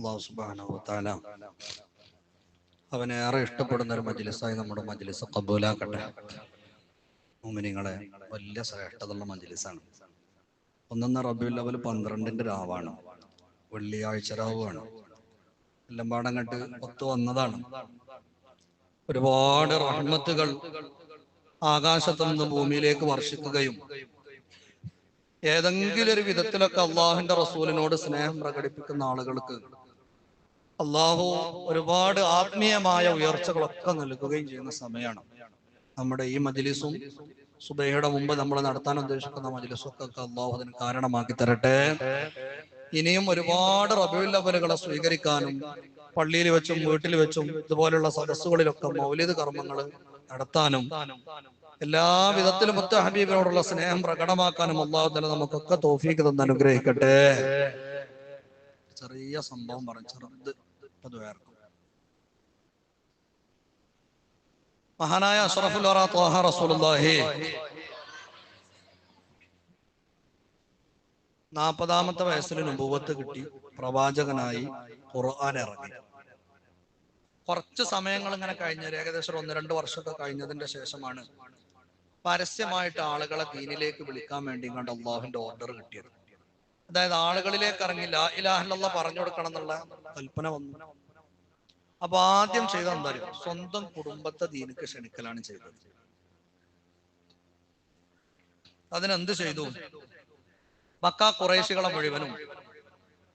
അള്ളാഹു സുബ്ഹാനഹു വതആല അവനെ ഏറെ ഇഷ്ടപ്പെടുന്ന ഒരു മജ്ലിസായി നമ്മുടെ മജ്ലിസ് കബൂലാക്കട്ടെ മുമിനിങ്ങളെ വലിയ ശ്രേഷ്ഠതയുള്ള മജ്ലിസാണ്. ഒന്നൊന്ന് റബിയുൽ അവൽ പന്ത്രണ്ടിന്റെ രാവാണ്. വെള്ളിയാഴ്ച രാവാണ് എല്ലാം പാടങ്ങട്ട് ഒത്തു വന്നതാണ്. ഒരുപാട് റഹ്മത്തുകൾ ആകാശത്തു നിന്ന് ഭൂമിയിലേക്ക് വർഷിക്കുകയും ഏതെങ്കിലും ഒരു വിധത്തിലൊക്കെ അള്ളാഹിന്റെ റസൂലിനോട് സ്നേഹം പ്രകടിപ്പിക്കുന്ന ആളുകൾക്ക് അള്ളാഹു ഒരുപാട് ആത്മീയമായ ഉയർച്ചകളൊക്കെ നൽകുകയും ചെയ്യുന്ന സമയമാണ്. നമ്മുടെ ഈ മജിലിസും സുബൈയുടെ മുമ്പ് നമ്മൾ നടത്താൻ ഉദ്ദേശിക്കുന്ന മജിലിസൊക്കെ അള്ളാഹു അതിന് കാരണമാക്കി തരട്ടെ. ഇനിയും ഒരുപാട് റബിയുല്ലവലുകളെ സ്വീകരിക്കാനും പള്ളിയിൽ വെച്ചും വീട്ടിൽ വെച്ചും ഇതുപോലുള്ള സദസ്സുകളിലൊക്കെ മൗലിക കർമ്മങ്ങൾ നടത്താനും എല്ലാ വിധത്തിലും മുത്ത ഹബീബിനോടുള്ള സ്നേഹം പ്രകടമാക്കാനും അള്ളാഹു തന്നെ നമുക്കൊക്കെ തോഫീക്ക് തന്ന് അനുഗ്രഹിക്കട്ടെ. ചെറിയ സംഭവം പറഞ്ഞു ചെറുത്. അത് മഹാനായ അഷറഫുൽ റസൂലുള്ളാഹി. നാൽപ്പതാമത്തെ വയസ്സിൽ നുപൂവത്ത് കിട്ടി. പ്രവാചകനായി ഖുർആൻ ഇറങ്ങി. കുറച്ച് സമയങ്ങൾ ഇങ്ങനെ കഴിഞ്ഞ ഏകദേശം ഒന്ന് രണ്ട് വർഷമൊക്കെ കഴിഞ്ഞതിന്റെ ശേഷമാണ് പരസ്യമായിട്ട് ആളുകളെ ദീനിലേക്ക് വിളിക്കാൻ വേണ്ടി കണ്ട് അള്ളാഹുവിന്റെ ഓർഡർ കിട്ടിയത്. അതായത് ആളുകളിലേക്ക് ഇറങ്ങി ലാ ഇലാഹല്ല പറഞ്ഞു കൊടുക്കണം എന്നുള്ള കൽപ്പന വന്നു. അപ്പൊ ആദ്യം ചെയ്ത എന്താ സ്വന്തം കുടുംബത്തെ ദീനക്ക് ക്ഷണിക്കലാണ് ചെയ്തത്. അതിനെന്ത് ചെയ്തു? മക്ക കുറേശികളെ മുഴുവനും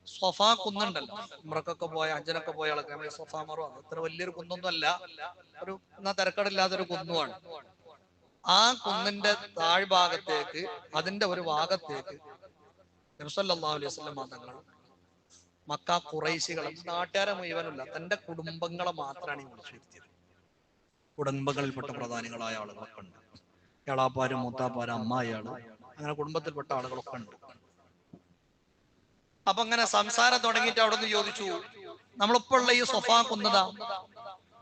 സൊഫ കുന്നുണ്ടല്ലോ. ഉമ്രക്കൊക്കെ പോയ അഞ്ചനൊക്കെ പോയ ആളൊക്കെ. സൊഫ മറുവാ അത്ര വലിയൊരു കുന്നൊന്നും അല്ല ഒരു എന്നാ തിരക്കടില്ലാത്തൊരു കുന്നുമാണ് ആ കുന്നിന്റെ താഴ്ഭാഗത്തേക്ക് അതിന്റെ ഒരു ഭാഗത്തേക്ക് അലൈഹി തങ്ങൾ മക്ക കുറേശികളും നാട്ടുകാരെ മുഴുവനല്ല തന്റെ കുടുംബങ്ങളെ മാത്രമാണ് ഈ വിളിച്ചിരുത്തിയത് കുടുംബങ്ങളിൽപ്പെട്ട പ്രധാനികളായ ആളുകളൊക്കെ ഉണ്ട്. എളാപ്പാരും മൂത്താപ്പാരും അമ്മായിയാണ് അങ്ങനെ കുടുംബത്തിൽപ്പെട്ട ആളുകളൊക്കെ ഉണ്ട്. അപ്പൊ അങ്ങനെ സംസാരം തുടങ്ങിയിട്ട് അവിടെ നിന്ന് ചോദിച്ചു നമ്മളിപ്പോ ഉള്ള ഈ സൊഫാ കുന്നതാ?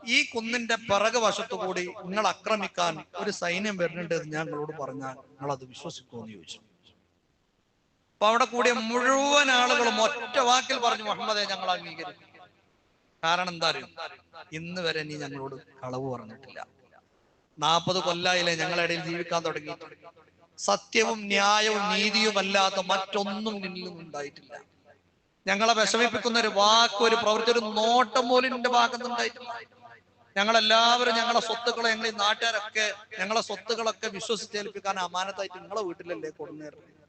ഈ കുന്നിന്റെ പിറകു വശത്തു കൂടി നിങ്ങൾ ആക്രമിക്കാൻ ഒരു സൈന്യം വരുന്നുണ്ട് എന്ന് ഞാൻ പറഞ്ഞാൽ നിങ്ങൾ അത് വിശ്വസിക്കുമോ? എന്ന് ചോദിച്ചു. അപ്പൊ അവിടെ കൂടിയ മുഴുവൻ ആളുകളും ഒറ്റ വാക്കിൽ പറഞ്ഞു മുഹമ്മദെ ഞങ്ങൾ അംഗീകരിക്കും. കാരണം എന്താ അറിയും? ഇന്ന് വരെ നീ ഞങ്ങളോട് കളവ് പറഞ്ഞിട്ടില്ല. നാൽപ്പത് കൊല്ലായില്ലേ ഞങ്ങളുടെ ഇടയിൽ ജീവിക്കാൻ തുടങ്ങി സത്യവും ന്യായവും നീതിയും അല്ലാത്ത മറ്റൊന്നും നിന്നും ഉണ്ടായിട്ടില്ല. ഞങ്ങളെ വിഷമിപ്പിക്കുന്ന ഒരു വാക്ക് ഒരു പ്രവൃത്തി ഒരു നോട്ടം പോലും നിന്റെ ഭാഗത്ത് ഉണ്ടായിട്ടില്ല. ഞങ്ങളെല്ലാവരും ഞങ്ങളുടെ സ്വത്തുക്കളെ ഞങ്ങൾ ഈ നാട്ടുകാരൊക്കെ ഞങ്ങളെ സ്വത്തുക്കളൊക്കെ വിശ്വസിച്ചേൽപ്പിക്കാൻ അമാനത്തായിട്ട് നിങ്ങളെ വീട്ടിലല്ലേ കൊണ്ടുവരുന്നത്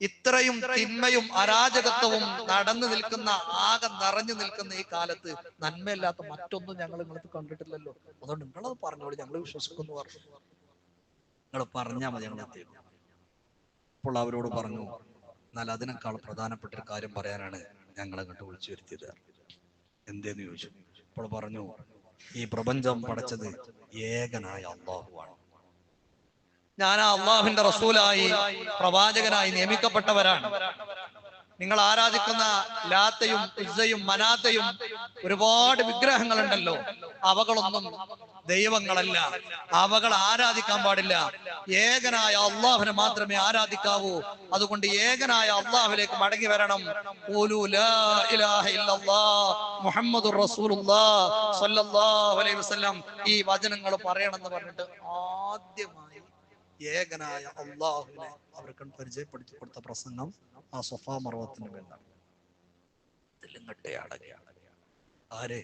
ഇത്രയും തിന്മയും അരാജകത്വവും നടന്നു നിൽക്കുന്ന ആകെ നിറഞ്ഞു നിൽക്കുന്ന ഈ കാലത്ത് നന്മയില്ലാത്ത മറ്റൊന്നും ഞങ്ങൾ നിങ്ങൾക്ക് കണ്ടിട്ടില്ലല്ലോ. അതുകൊണ്ട് നിങ്ങളത് പറഞ്ഞോളൂ ഞങ്ങൾ വിശ്വസിക്കുന്നു പറഞ്ഞു. നിങ്ങൾ പറഞ്ഞാൽ മതി ഞങ്ങൾ അപ്പോൾ അവരോട് പറഞ്ഞു എന്നാൽ അതിനേക്കാൾ പ്രധാനപ്പെട്ട ഒരു കാര്യം പറയാനാണ് ഞങ്ങൾ അങ്ങോട്ട് വിളിച്ചു വരുത്തിയത്. എന്തേന്ന് ചോദിച്ചു? അപ്പോൾ പറഞ്ഞു ഈ പ്രപഞ്ചം പടച്ചത് ഏകനായ അള്ളാഹുവാണ്. ഞാൻ ആ അള്ളാഹുവിന്റെ റസൂലായി പ്രവാചകനായി നിയമിക്കപ്പെട്ടവരാണ്. നിങ്ങൾ ആരാധിക്കുന്ന ലാത്തയും ഉസ്സയും മനാത്തയും ഒരുപാട് വിഗ്രഹങ്ങളുണ്ടല്ലോ. അവകളൊന്നും ദൈവങ്ങളല്ല. അവകൾ ആരാധിക്കാൻ പാടില്ല. ഏകനായ അള്ളാഹുവിനെ മാത്രമേ ആരാധിക്കാവൂ. അതുകൊണ്ട് ഏകനായ അള്ളാഹുലേക്ക് മടങ്ങി വരണം. മുഹമ്മദ് ഈ വചനങ്ങൾ പറയണമെന്ന് പറഞ്ഞിട്ട് ആദ്യമായി ഏകനായ അള്ളാഹുവിനെ അവർക്ക് പരിചയപ്പെടുത്തി കൊടുത്ത പ്രസംഗം ആ സൊഫാ മർവത്തിന്റെ മേലാണ്. ആരെ?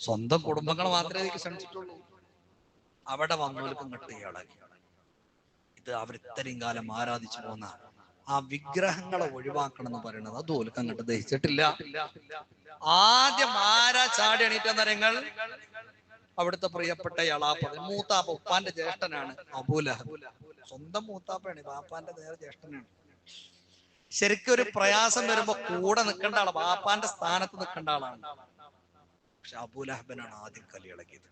സ്വന്തം കുടുംബങ്ങൾ മാത്രമേ എനിക്ക് ശ്രമിച്ചിട്ടുള്ളൂ. അവിടെ വന്നവർക്കും ഇങ്ങോട്ട് ഇയാളാക്കി ഇത് അവർ ഇത്രയും കാലം ആരാധിച്ചു പോന്ന ആ വിഗ്രഹങ്ങളെ ഒഴിവാക്കണം എന്ന് പറയുന്നത് അത് ഓൽക്ക് അങ്ങോട്ട് ദഹിച്ചിട്ടില്ല. ആദ്യം ആരാ ചാടി എണീറ്റെന്നരങ്ങൾ അവിടുത്തെ പ്രിയപ്പെട്ട യളാപ്പ മൂത്താപ്പ ഉപ്പാന്റെ ജ്യേഷ്ഠനാണ് അബൂലഹബ്. സ്വന്തം മൂത്താപ്പയാണ് ബാപ്പാന്റെ നേരെ ജ്യേഷ്ഠനാണ്. ശരിക്കും ഒരു പ്രയാസം വരുമ്പോ കൂടെ നിൽക്കേണ്ട ആളാണ് ബാപ്പാന്റെ സ്ഥാനത്ത് നിൽക്കേണ്ട ആളാണ്. പക്ഷെ അബൂലഹബനാണ് ആദ്യം കലിയിളകിയത്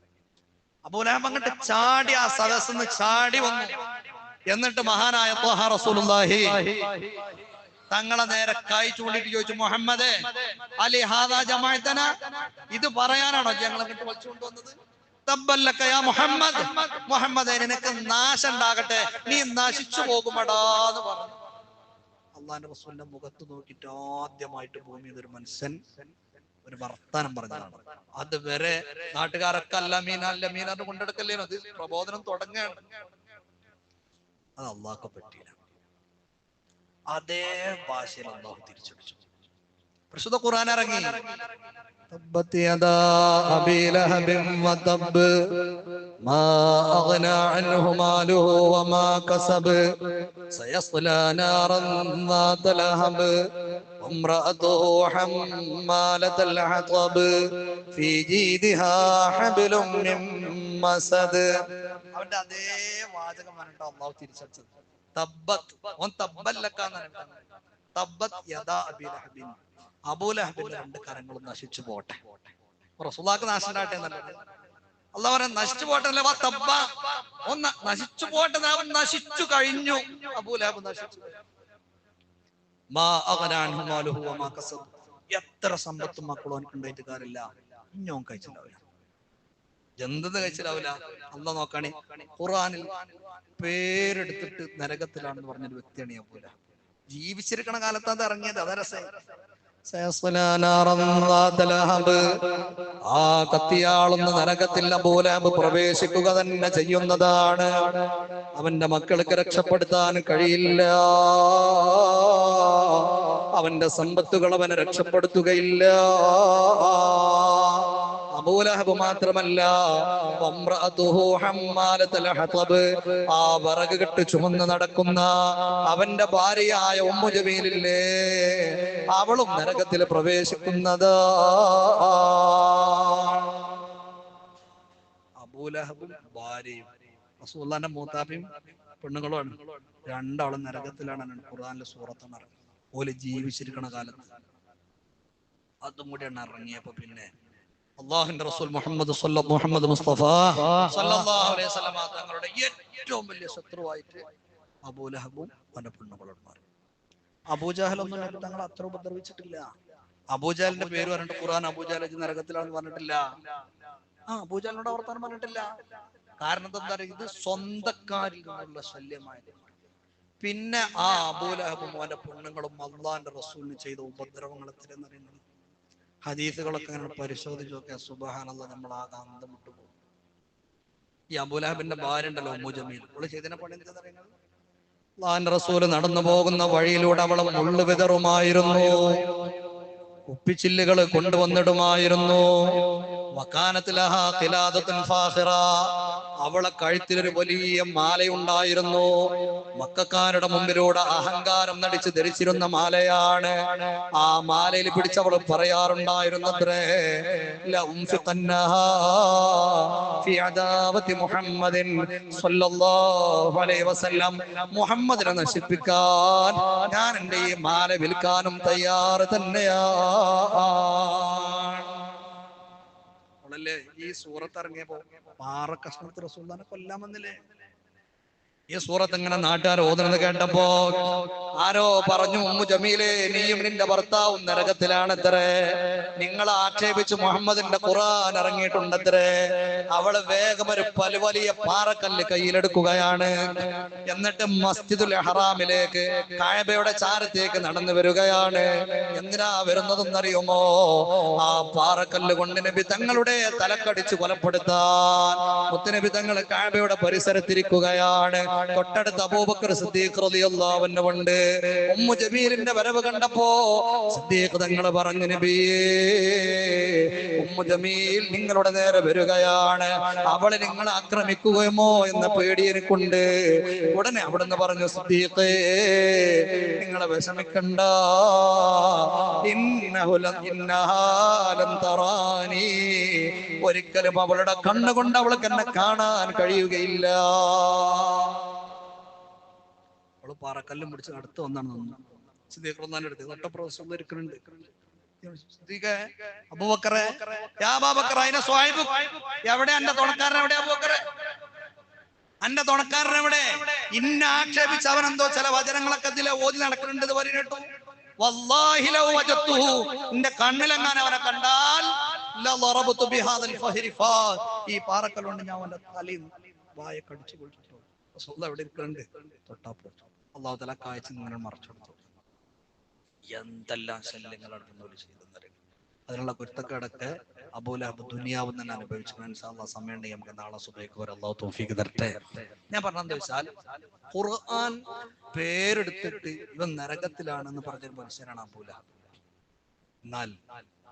അബൂലഹബ് അങ്ങോട്ട് ചാടി ആ സദസ് ചാടി വന്നു. എന്നിട്ട് മഹാനായ റസൂലുള്ളാഹി തങ്ങളെ നേരെ കൈ ചൂണ്ടിട്ട് ചോദിച്ചു മുഹമ്മദേ അലി ഹാദാ ജമാഅത്തന? ഇത് പറയാനാണോ ഞങ്ങൾ അങ്ങോട്ട് വിളിച്ചുകൊണ്ട് വന്നത്? തബ്ബല്ലക യാ മുഹമ്മദ് മുഹമ്മദേ നിനക്ക് നാശം നീ നശിച്ചു പോകുമടാന്ന് പറഞ്ഞു. അള്ളാന്റെ റസൂലിന്റെ മുഖത്ത് നോക്കിട്ട് ആദ്യമായിട്ട് ഭൂമിയിൽ ഒരു മനുഷ്യൻ ഒരു വർത്താനം പറഞ്ഞതാണ്. അതുവരെ നാട്ടുകാരൊക്കെ അല്ല മീൻ അല്ല മീന എന്ന് കൊണ്ടെടുക്കല്ലേ അത് പ്രബോധനം തുടങ്ങുകയാണ്. അത് അള്ളാഹ്ക്ക് പറ്റിയില്ല. അതേ ഭാഷയിൽ അള്ളാഹു തിരിച്ചടിച്ചു. പരിശുദ്ധ ഖുർആൻ ഇറങ്ങി തബ്ബത് യദാ അബീ ലഹബിൻ വതബ് മാ അഗ്നാ അൻഹു മാലുഹു വമാ കസബ് സയസ്ലാ നാറൻ ذات ലഹബ് وامرأته حمالة الحطب في جيدها حبل من مسد അവന്റെ അതേ വാചകം പറഞ്ഞിട്ട് അള്ളാഹു തിരിച്ചടിച്ചത് തബ്ബത്ത് ഓൻ തബ്ബല്ലക്കാന്നാണ് ലഹബിൻ. അബൂലഹബിന്റെ രണ്ട് കരങ്ങളും നശിച്ചു പോട്ടെ. റസൂലാക്ക് നാശനാട്ടെ എന്നല്ല. അല്ല പറയാൻ നശിച്ചു പോട്ടെ അല്ലേ തബ്ബ. ഒന്ന് നശിച്ചു പോട്ടെ അവൻ നശിച്ചു കഴിഞ്ഞു. അബൂലഹബ് നശിച്ചു. എത്ര സമ്പത്തും മക്കളും എനിക്ക് ഉണ്ടായിട്ട് കാര്യമില്ല ഇഞ്ഞോൻ കഴിച്ചിട്ടുണ്ടാവില്ല ജന്തത് കഴിച്ചിട്ടാവില്ല അല്ല നോക്കാണെ ഖുറാനിൽ പേരെടുത്തിട്ട് നരകത്തിലാണെന്ന് പറഞ്ഞൊരു വ്യക്തിയാണ് അബൂല ജീവിച്ചിരിക്കണ കാലത്ത് അത് ഇറങ്ങിയത്. അതരസേ ആ കത്തിയാളുന്ന നരകത്തിൽ അബൂലാബ് പ്രവേശിക്കുക തന്നെ ചെയ്യുന്നതാണ്. അവന്റെ മക്കൾക്ക് രക്ഷപ്പെടുത്താൻ കഴിയില്ല. അവന്റെ സമ്പത്തുകൾ അവനെ രക്ഷപ്പെടുത്തുകയില്ല. അബൂലഹബ് മാത്രമല്ല. ആ വിറക് കെട്ട് ചുമന്ന് നടക്കുന്ന അവന്റെ ഭാര്യയായ ഉമ്മു ജമീലില്ലേ അവളും നരകത്തിൽ പ്രവേശിക്കുന്നത്. അബൂലഹബും ഭാര്യയും റസൂല്ലാന്റെ മൂത്താപ്പയും പെണ്ണുങ്ങളുമാണ്. രണ്ടാളും നരകത്തിലാണ് ഖുർആനിലെ സൂറത്ത് ഇറങ്ങുന്നത് ഓൽ ജീവിച്ചിരിക്കണ കാലത്ത്. അതും കൂടിയാണ് ഇറങ്ങിയപ്പോ പിന്നെ അള്ളാഹുന്റെ റസൂൽ മുഹമ്മദ് മുഹമ്മദ് മുസ്തഫ അലൈഹി തങ്ങളുടെ ഏറ്റവും വലിയ ശത്രുവായിട്ട് അബൂലഹബും അവന്റെ പെണ്ണുങ്ങളും മാറി അബൂജാഹലൊന്നും നബി തങ്ങൾ അത്ര ഉപദ്രവിച്ചിട്ടില്ല. അബൂജാലിന്റെ പേര് പറഞ്ഞിട്ട് ഖുർആൻ അബൂജാൽ നരകത്തിലാണെന്ന് പറഞ്ഞിട്ടില്ല. ആ അബൂജാലിനോട് വർത്താനം പറഞ്ഞിട്ടില്ല. കാരണം എന്താ പറയുക ഇത് സ്വന്തക്കാരിൽ നിന്നുള്ള ശല്യമായത് പിന്നെ ആ അബൂലഹബും അവന്റെ പെണ്ണുങ്ങളും അള്ളാന്റെ റസൂലിന് ചെയ്ത ഉപദ്രവങ്ങൾ എത്രയെന്നറിയുന്നത് ഹദീസുകളൊക്കെ അങ്ങനെ പരിശോധിച്ച് നോക്കിയാൽ സുബഹാനുള്ള നമ്മൾ ആകെ അന്തം വിട്ടുപോകും ഈ അബുലാബിന്റെ ഭാര്യ ഉണ്ടല്ലോ ഉമ്മു ജമീൽ. അവൾ ചെയ്തതിനെ പണി എന്താ പറയുന്നത്? റസൂൽ നടന്നു പോകുന്ന വഴിയിലൂടെ അവളെ മുള്ളു വിതറുമായിരുന്നു. കുപ്പിച്ചില്ലുകൾ കൊണ്ടുവന്നിടുമായിരുന്നു. ഫാഖിറ. അവളെ കഴുത്തിലൊരു വലിയ മാലയുണ്ടായിരുന്നു. മക്കാരുടെ മുമ്പിലൂടെ അഹങ്കാരം നടിച്ച് ധരിച്ചിരുന്ന മാലയാണ്. ആ മാലയിൽ പിടിച്ചവൾ പറയാറുണ്ടായിരുന്നത്രേ മുഹമ്മദിൻ മുഹമ്മദിനെ നശിപ്പിക്കാൻ ഞാൻ എന്റെ ഈ മാല വിൽക്കാനും തയ്യാറ് തന്നെയാണ് അവളല്ലേ ഈ സൂറത്ത് ഇറങ്ങിയപ്പോ പാറ കഷ്ണത്തിൽ റസൂല്ലാനെ കൊല്ലാൻ വന്നില്ലേ? ഈ സൂറത്ത് ഇങ്ങനെ നാട്ടുകാർ ഓതുന്നത് കേട്ടപ്പോ ആരോ പറഞ്ഞു ഉമ്മു ജമീലെ നീയും നിന്റെ ഭർത്താവും നരകത്തിലാണത്രേ. നിങ്ങൾ ആക്ഷേപിച്ച് മുഹമ്മദിന്റെ ഖുറാൻ ഇറങ്ങിയിട്ടുണ്ടത്രേ. അവൾ വേഗം ഒരു പല വലിയ പാറക്കല്ല് കയ്യിലെടുക്കുകയാണ്. എന്നിട്ട് മസ്ജിദുൽ ഹറാമിലേക്ക് കായബയുടെ ചാരത്തേക്ക് നടന്നു വരികയാണ്. എന്തിനാ വരുന്നതെന്നറിയുമോ? ആ പാറക്കല്ല് കൊണ്ട് നബി തങ്ങളുടെ തലക്കടിച്ച് കൊലപ്പെടുത്താൻ മുത്തനബി തങ്ങൾ കായബയുടെ പരിസരത്തിരിക്കുകയാണ്. തൊട്ടടുത്ത് അബൂബക്കർ സിദ്ദീഖ് റളിയല്ലാഹു അൻഹു ഉണ്ട്. ഉമ്മു ജമീലിന്റെ വരവ് കണ്ടപ്പോ സിദ്ദീഖ് തങ്ങൾ പറഞ്ഞു നബിയേ ഉമ്മു ജമീൽ നിങ്ങളുടെ നേരെ വരികയാണ്. അവളെ നിങ്ങൾ ആക്രമിക്കുകയുമോ എന്ന പേടി എനിക്കുണ്ട്. ഉടനെ അവിടുന്ന് പറഞ്ഞു സിദ്ദീഖേ നിങ്ങളെ വിഷമിക്കണ്ട. ലം ഒരിക്കലും അവളുടെ കണ്ണുകൊണ്ട് അവൾക്ക് എന്നെ കാണാൻ കഴിയുകയില്ല. പാറക്കല്ലും പിടിച്ച് അടുത്ത് വന്നാണ് നിന്ന് സിദ്ദീഖ് അടുത്ത് തൊട്ടപ്രവശ്യം ഇരിക്കുന്നുണ്ട് അബൂബക്കറെ അതിനെ സ്വാഹിബ് എവിടെ എന്റെ തുണക്കാരൻ എവിടെ അബൂബക്കറെ? അന്റെ തുണക്കാരൻ എവിടെ? ഇന്ന ആക്ഷേപിച്ച് അവൻ എന്തോ ചില വചനങ്ങളൊക്കെ ഇതിലെ ഓതി നടക്കുന്നുണ്ട് ഇത് പറഞ്ഞിട്ടു. എന്റെ കണ്ണിലെങ്ങാൻ അവനെ കണ്ടാൽ. ഈ പാറക്കല്ലുകൊണ്ട് ഞാൻ അവന്റെ തലയും വായ കടിച്ചു റസൂൽ എവിടെ ഇരിക്കുന്നുണ്ട്? തൊട്ടാപ്പുറത്ത്. അള്ളാഹു തല കാഴ്ച നിങ്ങൾ കൊടുത്തു എന്തെല്ലാം ശല്യങ്ങളാണ് മുന്നോട്ട് ചെയ്തെന്നറിയാം അതിനുള്ള കുരുത്തക്കേടൊക്കെ അബൂലഹബ് ദുനിയാവ് തന്നെ അനുഭവിച്ചു മനസ്സിലാ സമയം ഉണ്ടെങ്കിൽ നമുക്ക് നാളെ സുബൈക്ക് വരെ അള്ളാഹു തോഫിക്ക് തരട്ടെ. ഞാൻ പറഞ്ഞെന്ന് വെച്ചാൽ ഖുർആൻ പേരെടുത്തിട്ട് ഇവൻ നരകത്തിലാണെന്ന് പറഞ്ഞൊരു മനുഷ്യനാണ് അബൂലഹബ് എന്നാൽ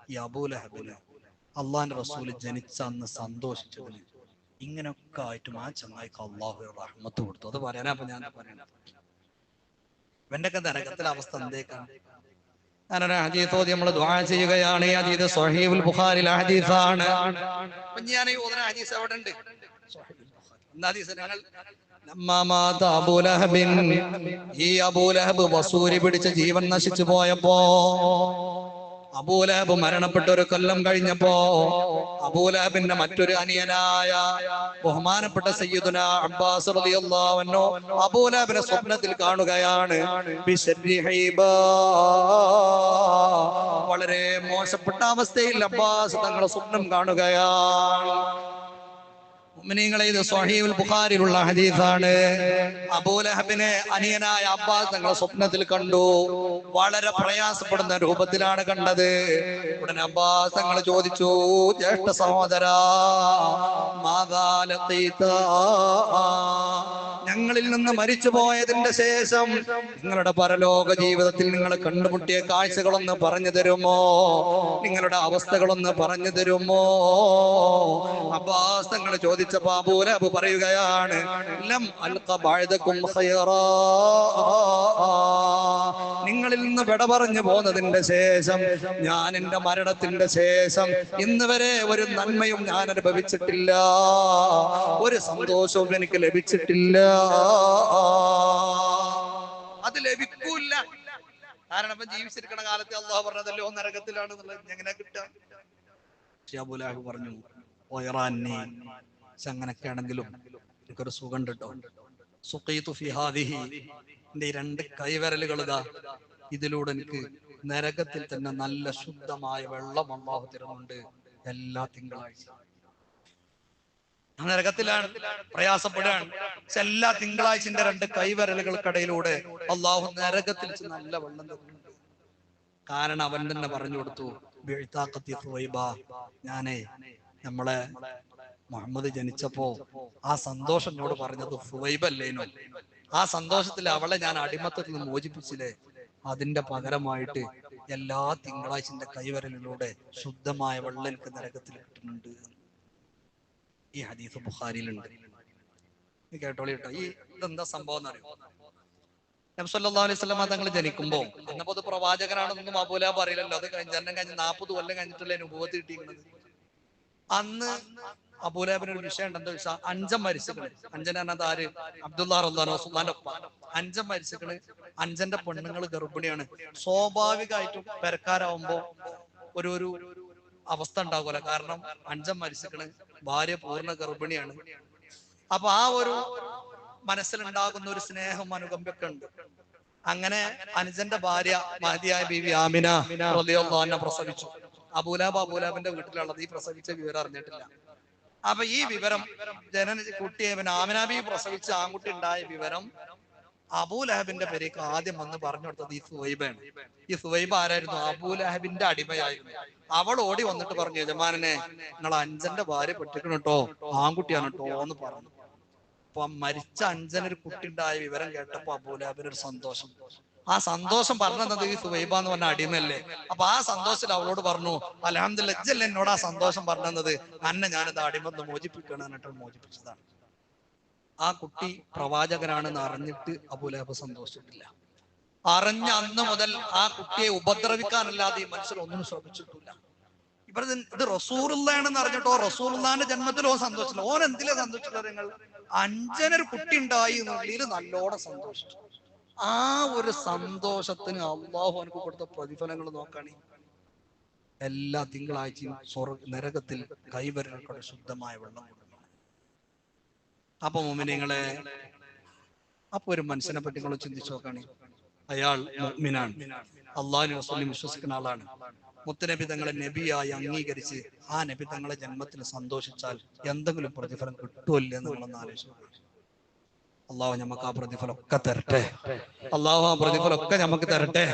ഈ അബൂലഹബിന് അള്ളാഹിന്റെ റസൂൽ ജനിച്ച അന്ന് സന്തോഷിച്ചതിന് ഇങ്ങനെയൊക്കെ ആയിട്ടും ആ ചങ്ങായിക്ക് അള്ളാഹു റഹ്മത്ത് കൊടുത്തു. അത് പറയാനാ ഞാൻ പറയണത് ഇവന്റെയൊക്കെ നരകത്തിലെ അവസ്ഥ എന്തേക്കാണ്? ഞാനൊരു നമ്മൾ ചെയ്യുകയാണ്. ബുഖാരിൽ ഞാൻ ഉണ്ട്? ഞങ്ങൾ ഈ അബൂലഹബ് വസൂരി പിടിച്ച് ജീവൻ നശിച്ചു പോയപ്പോ അബൂലഹബ് മരണപ്പെട്ട ഒരു കൊല്ലം കഴിഞ്ഞപ്പോ അബൂലാബിന്റെ മറ്റൊരു അനിയനായ ബഹുമാനപ്പെട്ട സയ്യിദുന അബ്ബാസ് റളിയല്ലാഹുവന്നോ അൻഹു അബൂലഹബിനെ സ്വപ്നത്തിൽ കാണുകയാണ്. വളരെ മോശപ്പെട്ട അവസ്ഥയിൽ അബ്ബാസ് തങ്ങളെ സ്വപ്നം കാണുകയാണ് മുഅ്മിനീങ്ങളെ ഇത് സ്വഹീഹുൽ ബുഖാരിയിലുള്ള ഹദീസാണ്. അബൂലഹബിനെ അനിയനായ അബ്ബാസ് തങ്ങളെ സ്വപ്നത്തിൽ കണ്ടു. വളരെ പ്രയാസപ്പെടുന്ന രൂപത്തിലാണ് കണ്ടത്. ഉടനെ അബ്ബാസ് തങ്ങൾ ചോദിച്ചു ജ്യേഷ്ഠ സഹോദരാ സഹോദര ഞങ്ങളിൽ നിന്ന് മരിച്ചു പോയതിന്റെ ശേഷം നിങ്ങളുടെ പരലോക ജീവിതത്തിൽ നിങ്ങൾ കണ്ടുമുട്ടിയ കാഴ്ചകളൊന്ന് പറഞ്ഞു തരുമോ? നിങ്ങളുടെ അവസ്ഥകളൊന്ന് പറഞ്ഞു തരുമോ? അബ്ബാസ് തങ്ങൾ ചോദിച്ചപ്പോ അബു പറയുകയാണ് നിങ്ങളിൽ നിന്ന് വിട പറഞ്ഞു പോന്നതിന്റെ ശേഷം ഞാൻ എന്റെ മരണത്തിന്റെ ശേഷം ഇന്ന് വരെ ഒരു നന്മയും ഞാൻ അനുഭവിച്ചിട്ടില്ല. ഒരു സന്തോഷവും എനിക്ക് ലഭിച്ചിട്ടില്ല. അത് ലഭിക്കൂല കാരണം ഇപ്പൊ ജീവിച്ചിരിക്കണ കാലത്ത് അള്ളാഹു പറഞ്ഞതല്ലോ നരകത്തിലാണ് എങ്ങനെ കിട്ടുക? പറഞ്ഞു ഒയറാന്നി പക്ഷെ അങ്ങനൊക്കെ ആണെങ്കിലും എനിക്കൊരു സുഖം കേട്ടോ സുഖീത്തു ഫിഹാദിഹി എന്റെ ഈ രണ്ട് കൈവിരലുകൾ ഇതാ ഇതിലൂടെ എനിക്ക് നരകത്തിൽ തന്നെ നല്ല ശുദ്ധമായ വെള്ളം അള്ളാഹു തരുന്നുണ്ട്. എല്ലാ തിങ്കളാഴ്ച. നരകത്തിലാണ് പ്രയാസപ്പെടുകയാണ് എല്ലാ തിങ്കളാഴ്ചന്റെ രണ്ട് കൈവിരലുകൾക്കിടയിലൂടെ അള്ളാഹു നരകത്തിൽ നല്ല വെള്ളം തരുന്നുണ്ട്. കാരണം അവൻ തന്നെ പറഞ്ഞു കൊടുത്തു ഞാനേ നമ്മളെ മുഹമ്മദ് ജനിച്ചപ്പോ ആ സന്തോഷം എന്നോട് പറഞ്ഞത് ഫുവൈബല്ലേനോ? ആ സന്തോഷത്തിൽ അവളെ ഞാൻ അടിമത്തത്തിൽ നിന്ന് മോചിപ്പിച്ചില്ലേ? അതിന്റെ പകരമായിട്ട് എല്ലാ തിങ്കളാഴ്ചന്റെ കൈവരലിലൂടെ ശുദ്ധമായ വെള്ളം എനിക്ക് നരകത്തിൽ കിട്ടുന്നുണ്ട് ഈ ഹദീസ് ബുഖാരിയിലുണ്ട്. ഉണ്ട് കേട്ടോളി കേട്ടോ. ഈ ഇതെന്താ സംഭവം എന്നറിയോ? നബ്സല്ലാ അലൈഹി സ്വലമ തങ്ങൾ ജനിക്കുമ്പോ അന്നപ്പോ അത് പ്രവാചകനാണെന്നൊന്നും അബൂല പറയില്ലല്ലോ അത് കഴിഞ്ഞ ജനനം കഴിഞ്ഞ് നാൽപ്പത് കൊല്ലം കഴിഞ്ഞിട്ടുള്ള അനുഭവത്തിൽ കിട്ടിയിരിക്കുന്നത് അന്ന് അബൂലാബിന് ഒരു വിഷയം ഉണ്ടെന്ന് വെച്ചാൽ അഞ്ചം മരിച്ചത് അഞ്ചൻ എന്നത് ആര്? അബ്ദുല്ലാ റഹ്ലാനോ സുല്ലാന്റെ ഒപ്പ അഞ്ചം മരിച്ചുകൾ അഞ്ചന്റെ പെണ്ണുങ്ങൾ ഗർഭിണിയാണ്. സ്വാഭാവികമായിട്ടും പെരക്കാരാവുമ്പോ ഒരു ഒരു അവസ്ഥ ഉണ്ടാകുമല്ലോ കാരണം അഞ്ചം മരിച്ചുകൾ ഭാര്യ പൂർണ ഗർഭിണിയാണ്. അപ്പൊ ആ ഒരു മനസ്സിലുണ്ടാകുന്ന ഒരു സ്നേഹം അനുകമ്പൊക്കെ ഉണ്ട്. അങ്ങനെ അനുജന്റെ ഭാര്യ മഹതിയായ ബീവി ആമിന റളിയല്ലാഹു അൻഹ പ്രസവിച്ചു. അബൂലാബ് അബൂലാബിന്റെ വീട്ടിലുള്ളത് ഈ പ്രസവിച്ച വിവരം അറിഞ്ഞിട്ടില്ല. അപ്പൊ ഈ വിവരം ജനന കുട്ടിയെ പിന്നെ ആമിനാബി പ്രസവിച്ച ആൺകുട്ടി ഉണ്ടായ വിവരം അബൂലഹബിന്റെ പേരേക്ക് ആദ്യം വന്ന് പറഞ്ഞു കൊടുത്തത് ഈ സുവൈബാണ്. ഈ സുവൈബ ആരായിരുന്നു? അബൂലഹബിന്റെ അടിമയായിരുന്നു. അവൾ ഓടി വന്നിട്ട് പറഞ്ഞു യജമാനെ നിങ്ങൾ അഞ്ചന്റെ ഭാര്യ പെട്ടിക്കണം കേട്ടോ ആൺകുട്ടിയാണ് കേട്ടോ എന്ന് പറഞ്ഞു. അപ്പൊ മരിച്ച അഞ്ചനൊരു കുട്ടി ഉണ്ടായ വിവരം കേട്ടപ്പോ അബൂലഹബിന് ഒരു സന്തോഷം. ആ സന്തോഷം പറഞ്ഞു പറഞ്ഞത് ഈ സുബൈബ എന്ന് പറഞ്ഞ അടിമല്ലേ അപ്പൊ ആ സന്തോഷത്തിൽ അവളോട് പറഞ്ഞു അലഹമ്മദ് ലജ്ജല്ല എന്നോട് ആ സന്തോഷം പറഞ്ഞത്? അന്നെ ഞാനത് അടിമന്ന് മോചിപ്പിക്കണം മോചിപ്പിച്ചതാണ്. ആ കുട്ടി പ്രവാചകനാണെന്ന് അറിഞ്ഞിട്ട് അബുലഹബ് സന്തോഷിച്ചിട്ടില്ല. അറിഞ്ഞ അന്ന് മുതൽ ആ കുട്ടിയെ ഉപദ്രവിക്കാനല്ലാതെ ഈ മനുഷ്യർ ഒന്നും ശ്രമിച്ചിട്ടില്ല. ഇവിടെ ഇത് റസൂറുള്ളാണെന്ന് അറിഞ്ഞിട്ടോ? റസൂറുള്ളാന്റെ ജന്മത്തിൽ ഓൻ സന്തോഷിച്ചില്ല. ഓൻ എന്തിലാ സന്തോഷിച്ചില്ല നിങ്ങൾ? അഞ്ചനൊരു കുട്ടി ഉണ്ടായി എന്നുള്ളിൽ നല്ലോണം സന്തോഷിച്ചു. ആ ഒരു സന്തോഷത്തിന് അള്ളാഹു എനിക്ക് കൊടുത്ത പ്രതിഫലങ്ങൾ നോക്കണേ. എല്ലാ തിങ്കളാഴ്ചയും നരകത്തിൽ കൈവരൽക്കൂടെ ശുദ്ധമായ വെള്ളം കൊടുക്കണം. അപ്പൊ മോമിനിങ്ങളെ അപ്പൊ ഒരു മനുഷ്യനെ പറ്റി നിങ്ങൾ ചിന്തിച്ചു നോക്കണേ. അയാൾ മുഅ്മിനാണ് അള്ളാഹു വസ്ലിം വിശ്വസിക്കുന്ന ആളാണ്. മുത്തനബി തങ്ങളെ നബിയായി അംഗീകരിച്ച് ആ നബി തങ്ങളെ ജന്മത്തിന് സന്തോഷിച്ചാൽ എന്തെങ്കിലും പ്രതിഫലം കിട്ടുമല്ലേ എന്നുള്ളതെന്ന് ആലോചിച്ചു അള്ളാഹു നമുക്ക് ആ പ്രതിഫലമൊക്കെ തരട്ടെ. അള്ളാഹു ആ പ്രതിഫലമൊക്കെ നമുക്ക് തരട്ടെ.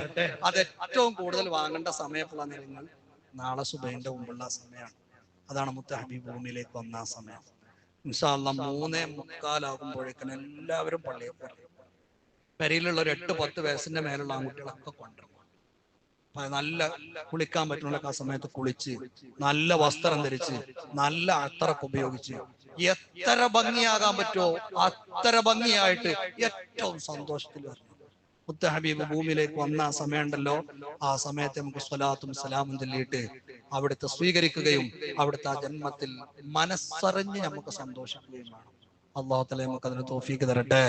അത് ഏറ്റവും കൂടുതൽ വാങ്ങേണ്ട സമയമുള്ള നിങ്ങൾ നാളെ സുബൈന്റെ മുമ്പുള്ള സമയമാണ്. അതാണ് മുത്ത ഹബീബ് ഭൂമിയിലേക്ക് വന്ന ആ സമയം. ഇൻഷാല്ല മൂന്നേ മുക്കാലാകുമ്പോഴേക്കും എല്ലാവരും പള്ളിയിൽ കയറി പെരയിലുള്ള ഒരു എട്ട് പത്ത് വയസ്സിന്റെ മേലുള്ള ആൺകുട്ടികളൊക്കെ കൊണ്ടുവരും നല്ല കുളിക്കാൻ പറ്റുന്ന ആ സമയത്ത് കുളിച്ച് നല്ല വസ്ത്രം ധരിച്ച് നല്ല അത്തറൊക്കെ ഉപയോഗിച്ച് എത്ര ഭംഗിയാകാൻ പറ്റുമോ അത്ര ഭംഗിയായിട്ട് ഏറ്റവും സന്തോഷത്തിൽ വരണം. മുത്ത ഹബീബ് ഭൂമിയിലേക്ക് വന്ന ആ സമയമുണ്ടല്ലോ. ആ സമയത്ത് നമുക്ക് സ്വലാത്തും സലാമും ചൊല്ലിയിട്ട് അവിടുത്തെ സ്വീകരിക്കുകയും അവിടുത്തെ ആ ജന്മത്തിൽ മനസ്സറിഞ്ഞ് നമുക്ക് സന്തോഷിക്കുകയും വേണം. അള്ളാഹു തല നമുക്ക് അതിന് തോഫീക്ക് തരട്ടെ.